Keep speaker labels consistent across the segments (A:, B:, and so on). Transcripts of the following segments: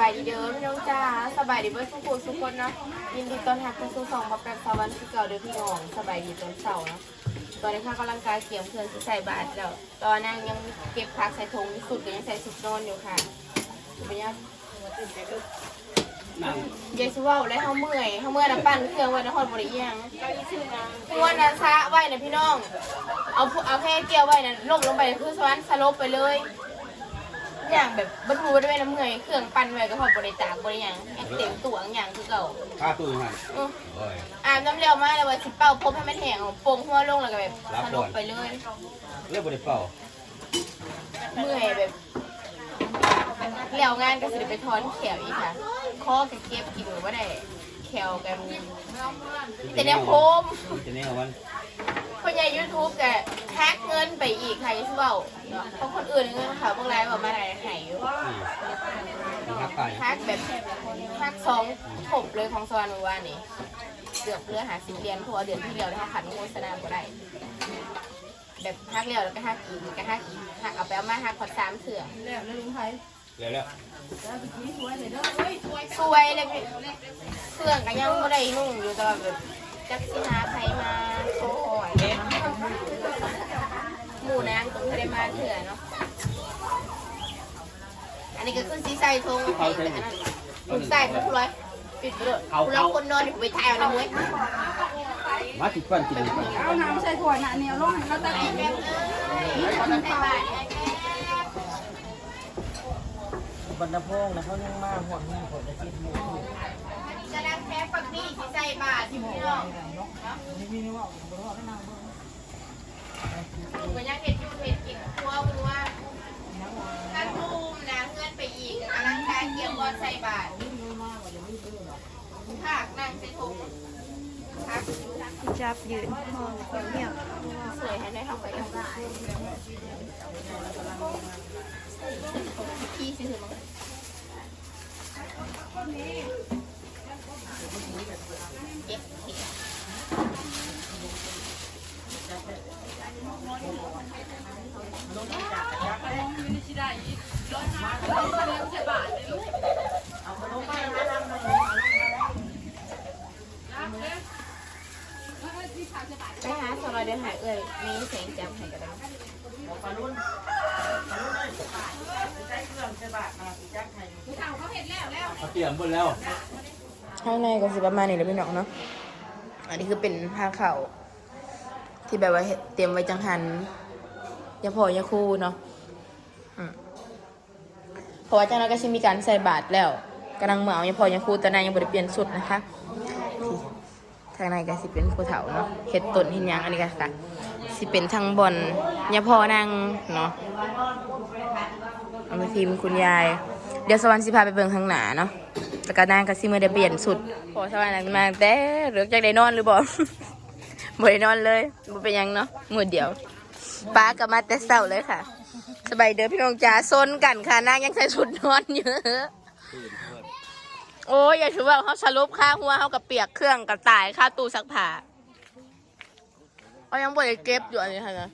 A: บายดีเด้อพี่น้องจ้าสบายดีเบิร์ทุกคนทุกคนเนาะยินดีต้อนรับเข้าสู่สองบักแบบสวรรค์ที่เก่าเด้อพี่น้องสบายดีตอนเช้าเนาะตอนนี้ข้ากำลังกายเกี่ยมเพื่อนสิใส่บาตรแล้วตอนนั้นยังเก็บผักใส่ถุงสุดก็ยังใส่สุดนอนอยู่ค่ะไปยัง
B: นั่ง
A: ยายสิเว่าแล้วเฮาเมื่อยเฮาเมื่อยน้ำปั่นเครื่องไว้นครบ่ได้อีหยังม้วนน่ะซะไว้น่ะพี่น้อง เอาผู้เอาแค่เกี่ยวไว้น่ะลงลงไปคือสวรรค์สลบไปเลย อย่างแบบบรรทุกได้น้ำเมื่อยเครื่องปั่นไว้ก็พอบริจาคบริยังยังเต็มตัวอย่างคือเก่า
B: ข้าตู้หัน
A: อื้อ
B: โอ้ย
A: อาบน้ำเร็วมากเลยว่าสิเป่าพบให้มันแห้งเอาโป่งหัวลงแล้วก็แบบ
B: รับ
A: ส
B: ก่
A: ล
B: อน
A: บไปเลย
B: เรียกบริเป่า
A: เมื่อยแบบแล้วงานก็สิได้ไปถอนแขวอีกค่ะคอกับเก็บกินว่าได้แขวกันแต่เนี่ยโคม
B: จะเนี่ยวัน
A: คนใหญ่ยูทูบแต่แฮกเงินไปอีกค่ะยังเบาเนาะเพราะคนอื่นเงินเขาพวกไรแบบมาไหน หายอยู่
B: นี่ครับไป
A: แฮกแบบแฮกสองขบเลยของสวรรค์เมื่อวานนี่เกือบเพื่อหาสิบเหรียญเพราะว่าเดือนที่แล้วเขาขันโฆษณาก็ได้ แบบฮักเลี้ยวแล้วก็ฮักอีกก็ฮักอีกฮักเอาไปเอามาฮักพอสามเถื่อ
B: เร็วแล้ว
A: สวยเลยพี่เครื่องก็ยังไม่ได้นุ่งอยู่แต่ว่าแบบจักสิหาใครมาโชว์หอยหมู่นางก็ไม่ได้มาเถื่อเนาะอั นนี้ก็คือสีใส่ทงไอ้แต่อันนั้นถูกใส่ทุกร้อยปิดไปเลยคุณเราคนนอนอยู่ไปถ่ายเอาในมวย
B: มาติดฟันกินก่อน
C: เอาน้ำใส่ขวดน่ะเหนียวลงให้เราตักกิน
A: แบบเอ้ยคนในบ้าน
D: บรรณพงษ์นะเขายังมาห่วงนี่ผมจะคิดมู
A: กำลังแพ้ปักนี่ที่ใส่บาทที่พี่น้อง
D: นี่พี่นึกว่าบรรพนั่ง
A: หนูก็ยังเห็นอยู่เห็นกินครัวคุณว่าการทูมนะเพื่อนไปอีกกำลังการเกี่ยวบอลใส่บาทผักนั่งใส่ถุงผัก
C: จับยืนมองเงียบ
A: สวยให้ได้ทำไปทำได้พี่ซื้อมา ไปหาสวัสดีหายเอ่ยมีเสียงจำให้กันได้
B: เขาเตรียมหมดแล้ว
A: ข้างในก็สิประมาณนี้แล้วพี่น้องเนาะ อันนี้คือเป็นผ้าเข่าที่แบบว่าเตรียมไว้จังหันยาพอยาคู่เนาะอืมเพราะว่าจังนั้นก็จะมีการใส่บาตรแล้วกำลังเหมายาพอยาคู่แต่นายยังบริเปลี่ยนสุดนะคะ ทางในก็สิเป็นผู้เฒ่าเนาะเฮ็ดต้นเฮ็ดหยังอันนี้ก็ค่ะสิเป็นทางบอนยาพอนางเนาะเอาไปทีมคุณยาย เดี๋ยวสวรรค์สิพาไปเบิ่งข้างหน้าเนาะแล้วก็นางก็สิมือได้เปลี่ยนสุดพอสวรรค์มาแต่เลือจากได้นอนหรือบ่บ่ได้นอนเลยบ่เป็นหยังเนาะมือเดียวป้าก็มาแต่เช้าเลยค่ะ สบายเด้อพี่น้องจ๋าซนกันค่ะนางยังใส่ชุดนอนอยู่ โอ้ยอย่าถือว่าเขาสรุปค่าหัวเขากับเปียกเครื่องกับตายค่าตู้ซักผ้าเขายังบ่ได้เก็บอยู่อันนี้ค่ะนะ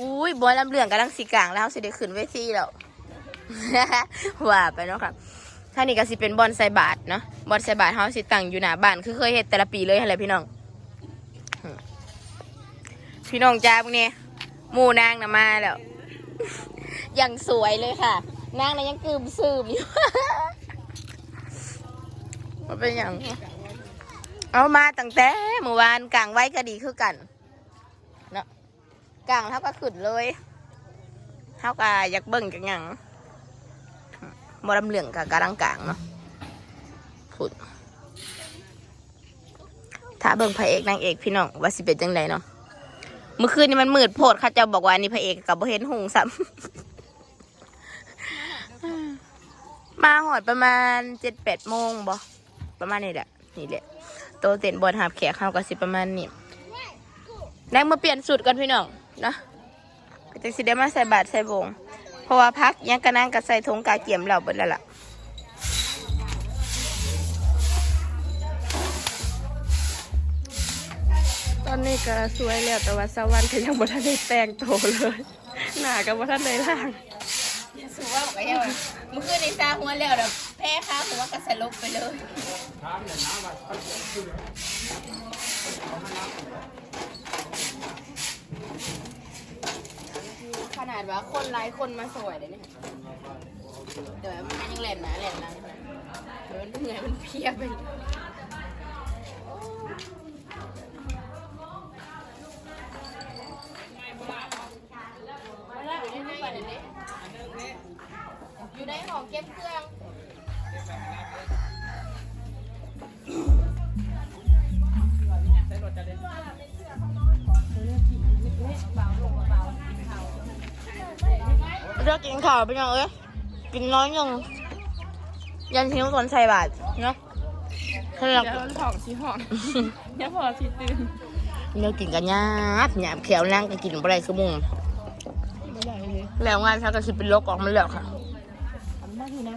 A: อุ้ยบอยลำเหลืองกำลังสีกลางแล้วสิได้ขึ้นเวทีแล้วว่าไปเนาะค่ะท่านี้ก็สิเป็นบอลไซบาทเนาะบอลไซบาทเฮาสิตั้งอยู่หน้าบ้านคือเคยเห็นแต่ละปีเลยอะไรพี่น้อง พี่น้องจ้าพวกนี้หมู่นางนะมาแล้ว อย่างสวยเลยค่ะ นางนะยังกลืมซึมอยู่ เป็นอย่างเอามาตั้งแต่เมื่อวานกลางไว้ก็ดีคือกันกลางเท่าก็ขึ้นเลยเท่ากับอยากเบิ่งจังหยังบอลำเหลืองกับกลางกลางเนาะพุ่นถ้าเบิ่งพระเอกนางเอกพี่น้องว่าสิเป็นจังไดเนาะเมื่อคืนนี้มันมืดโพดเขาเจะบอกว่านี่พระเอกกับบ่เห็นหงซ้ำมาหอดประมาณเจ็ดแปดโมงบ่ ประมาณนี้แหละนี่แหละโตเต็นบอลหาบแขกเข้ากับสิประมาณนี้แรงมาเปลี่ยนสูตรกันพี่น้องนะก็จะสิได้มาใส่บาตรใส่บงเพราะว่าพักยังกระนั่งกับใส่ทงกาเกียมเราเบิดแล้วล่ะ
C: ตอนนี้ก็สวยแล้วแต่ว่าสวรรค์ก็ยังบ่ทันได้แต่งโตเลย หน้าก็บ่ทันได้ล่าง
A: สูว่าบอกไอ้เหี้ยเมื่อคืนในซาหัวแล้วเดี๋ยวแพ้ค้าหัวกระสลบไปเลยขนาดว่าคนไลค์คนมาสวยเลยเนี่ยเดี๋ยวมันยังแหลมนะแหลมนะเดี๋ยวมันเหนื่อยมันเพียไปเลย อยู่ในห้องเก็บเครื่องเลือกกินข้าวไปยังเอ้ยกินน้อยยังยันทิ้งส่วนใส่บาทเนาะถ้าเรา
C: เดี๋ยวท้องสิห้องเนี่ยพอสิตื่น
A: เนื้อกินกันยากหยาบเขียวนั่งก็กินบ่ได้คือมุง
C: ไม่ได้เลย
A: แล้วงานชักก็สิเป็นโรคออกมาแล้วค่ะ
C: มา อยู่น้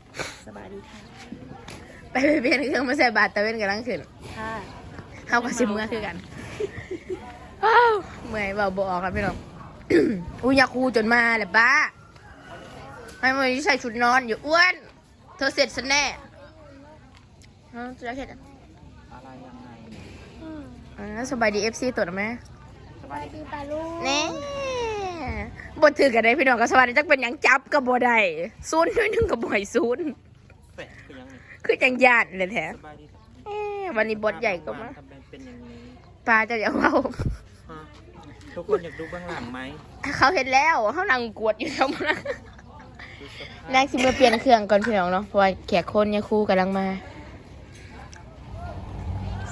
C: ำสบายดีค่ะ
A: ไปไปเปลี่ยนเครื่องมาใส่บาทตะเว้นกันลังขึ้น
C: ค่ะ
A: เฮากับสิเมื่อคือกันว้าวเมื่อยเบาบออกครับพี่น้องอุ้ยอยากคูจนมาแหละป้าให้มันใส่ชุดนอนอยู่อ้วน เธอเสร็จซะแน่เอ้าจะเห็น
D: อะไรยังไง
A: อ่าสบายดีเอฟซีตัวนะแม่
C: สบายดีปลาลูก
A: แน่ บทถือกันได้พี่น้องก็สวัสดีจักเป็นหยังจับกับบ่ได้ซูนย์ด้วยหนึงกับบ่อยซูนย์
D: แปะคือยังไง
A: คือจังญาติเลยแท้
D: สบายดีครับ
A: เอ๊ะวันนี้บทใหญ่ก็มา
D: ทำเป็นเป็นอย่างนี้
A: ปลาจะอยากเว้า
D: ฮะทุกคนอยากดูเบื้องหลังไหม
A: เขาเห็นแล้วเขานั่งกวดอยู่ทั้งหมด
D: ดูสภาพ
A: นางสิมาเปลี่ยนเครื่องก่อนพี่น้องเนาะเพราะว่าแขกคนเนี่ยคู่กำลังมา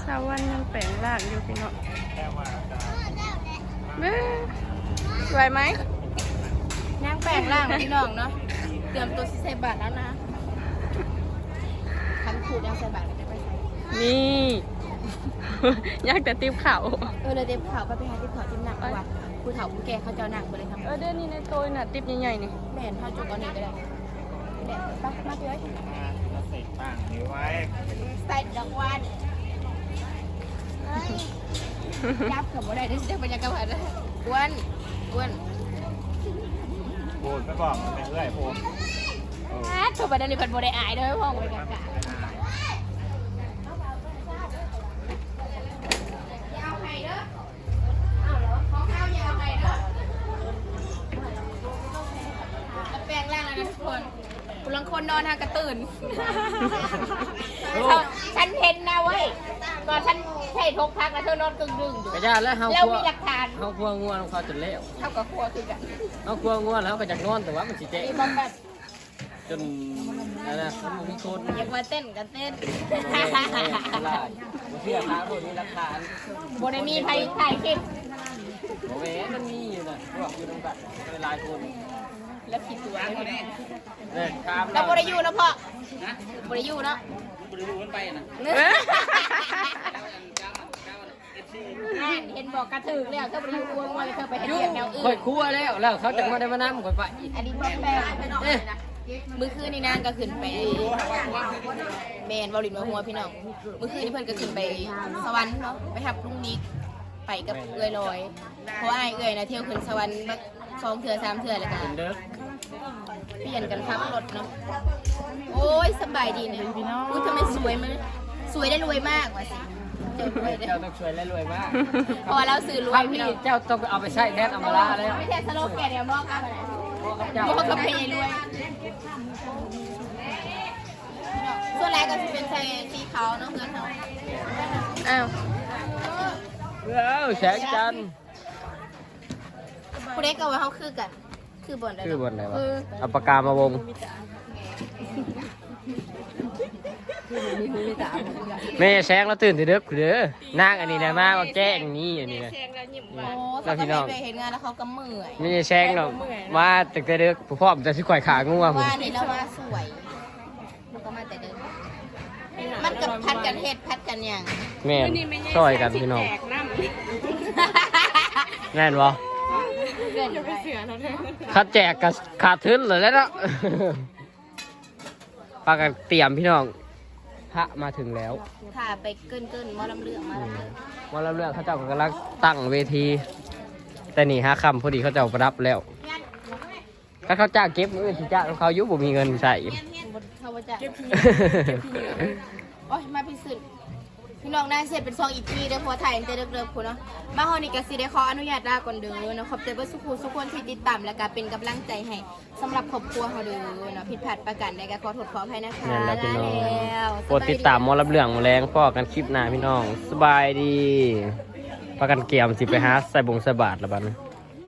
C: สาวันยังแปลงร่างอยู่พี่น้อง
D: แค่ว่าจะ
C: เบ้ไหวไหม
A: นางแปลงร่างพี่น้องเนาะ เตรียมตัวสิใส่บาตรแล้วนะคันขูดยังใส่บาตรจะไปใส่
C: นี่อยากแต่ติบเขา
A: เออเลยเต็มข่าวก็ไปหาที่ข่าวจิ้มหนักกว่าผู้เฒ่าผู้แก่เขาเจ้าหนักไปเลยทำ
C: เออเดือนนี้ในตัวน่ะติบใหญ่ๆนี่
A: แม่นเขาจุกเอาหนึ่งก็ได้แม่นไปมาเลย
D: มาใส่ปังนี้ไว้
A: ใส่ดอกวันจับกับบ่ได้ที่จะบรรยากาศอ้วน อ้วน
D: โบนไปบอกมันเป็นเรื่อยโพด
A: อ่าตัวบันนี้เพิ่นบ่ได้อายเด้อพ่อบ่ได้กะเอาให้เด้อเอาเหรอของเอาอย่าเอาให้เด้อแปลงร่างแล้วนะทุกคนคุณลังคนนอนทางกระตื่นฉันเห็นนะเว้ยตอนฉันใช้ ทกพักแล้วเธอนอนกึ่งดึงอยู่
B: กระยาแล้วเฮา
A: แล้ว
B: ครัว
A: มีหลักฐาน
B: เฮาครัวง่วนเขาจนแล้ว
A: เท่ากับครัวคือกัน
B: เฮาครัวง่วนแล้วก็จากนอนแต่ว่ามันสิเจ๊
A: มีบอมแบบ
B: จนนั่นนะมันบ่มีคน
A: อยากมาเต้นกันเต้น
B: บ่ได้บ่ได้บ่เชื่อท้าบ่มีหลักฐาน
A: บนมีใครถ่ายคลิป
B: บ่แหวนมันมีอยู่น่ะพวกอยู่ตรงกันเป็นหลายคน
A: แล้วผิดตัวเลย
B: เนี่ยครับ
A: แล้วบริยูนะพ่อ
B: นะ
A: บริยูเนาะ
B: บ่ได้รู้มันไปน่ะ
A: อ่าเห็นบอกกระถือแล้วเธอบริยูกลัวงอเลยเธอไปเห็นเรียนแนวอื่
B: ค่อย
A: น
B: ครัวแล้วแล้วเขาจะมาได้มานำค่อยไป
A: อันนี้บอมแบบเอ๊ะมือคืนนี่นางก็ขึ้นไปแมนบอลินมาหัวพี่น้องมือคืนนี่เพิ่นก็ขึ้นไปสวรรค์เนาะไปทับลุงนิกไปกับเอื้อยลอยเพราะว่าไอ้เอื้อยนะเที่ยวขึ้นสวรรค์บักสองเถื่อสามเถื่อเลยกัน
B: เป็นเด้อ
A: เปลี่ยนกันขับรถเนาะ โอ้ยสบายดีเนี่ยอุ้ยทำไมสวยมั้ยสวยได้รวยมากว่ะสิ เจ้ารวยได้
B: เจ้าต้องช่วยและรวยมาก
A: พอเราสื่อรว
B: ค
A: ย
B: รั้ง
A: พี่
B: นี้
A: น้อง
B: เจ้าต้องเอาไปใช้แทนอมราแล้ว
A: ไม่ใช่สโลแกนเดียวมอกกัน
B: เพราะกับเจ้า
A: มอกกับเพยรวยส่วนแรกก็จะเป็นใส่สีขาวเนาะเงินเนาะ
C: อ้าว
B: เอ้าแสงจันทร์
A: ผู้เล็กกับว่าเขาคือกัน คือบนได้
B: คือบนไหนวะ
A: เออ
B: เอาปากกามาวง แม่แซงแล้วตื่นตื่นเด้อเด้อนางอันนี้นะมาว่าแจ้งนี่อันนี้นะ
C: แซงแล้วยิ้ม
A: โอ้เขาก็ไม่ไปเห็นงานแล้วเขาก็เมื่อย
B: ไม่ใช่แซงหรอกมาตั้งแต่เด้อผู้พ่อมจะสิข่อยขางูอะผม
A: ว่านี่แล้วมาสวยมันก็มาแต่เดิมมันกับพัดกันเฮ็ดพัดกันอย่าง
B: แม่นซอยกันพี่น้อง
C: แตกน้ำ
B: แม่นบ่
A: เกินไป
C: เสือแล้วเธอ
B: คัดแจกกับขาดทุนเลยแล้วเนาะปากันเตรียมพี่น้อง พระมาถึงแล้ว
A: ค่ะไปเกินเกินๆหมอลำเลืองมาลำเลือง
B: วันละเรื่องเขาเจ้ากำลังตั้งเวที แต่นี่ฮะคำพอดีเขาเจ้าประดับแล้ว ถ้าเขาจ้างเก็บมือที่จ้างเขาอยุบบ่มีเงินใส่
A: เขาว่าจะเก็บขี้โอ้ยมาพิสูจน์ พี่น้องนายเสร็จเป็นซองอีกทีเด้อเพราะว่าถ่ายตั้งแต่เริ่มๆคุณเนาะมาฮอนี่ก็สิได้ขออนุญาตลาก่อนเด้อเนาะขอบใจเบ่สุขูทุกคนที่ติดตามและก็เป็นกำลังใจให้สำหรับครอบครัวเฮาเด้อเนาะผิดพลาดประการใดก็ขอโทษขออภัยนะคะ
B: นั่นแหละพี่น้อง
A: ลาแล้ว
B: โปรดติดตามหมอรับเรื่องหมอแรงพ่อกันคลิปหน้าพี่น้อง สบายดีประกันเกียมสิไปหาใส่บงใส่บาทละบัดนี้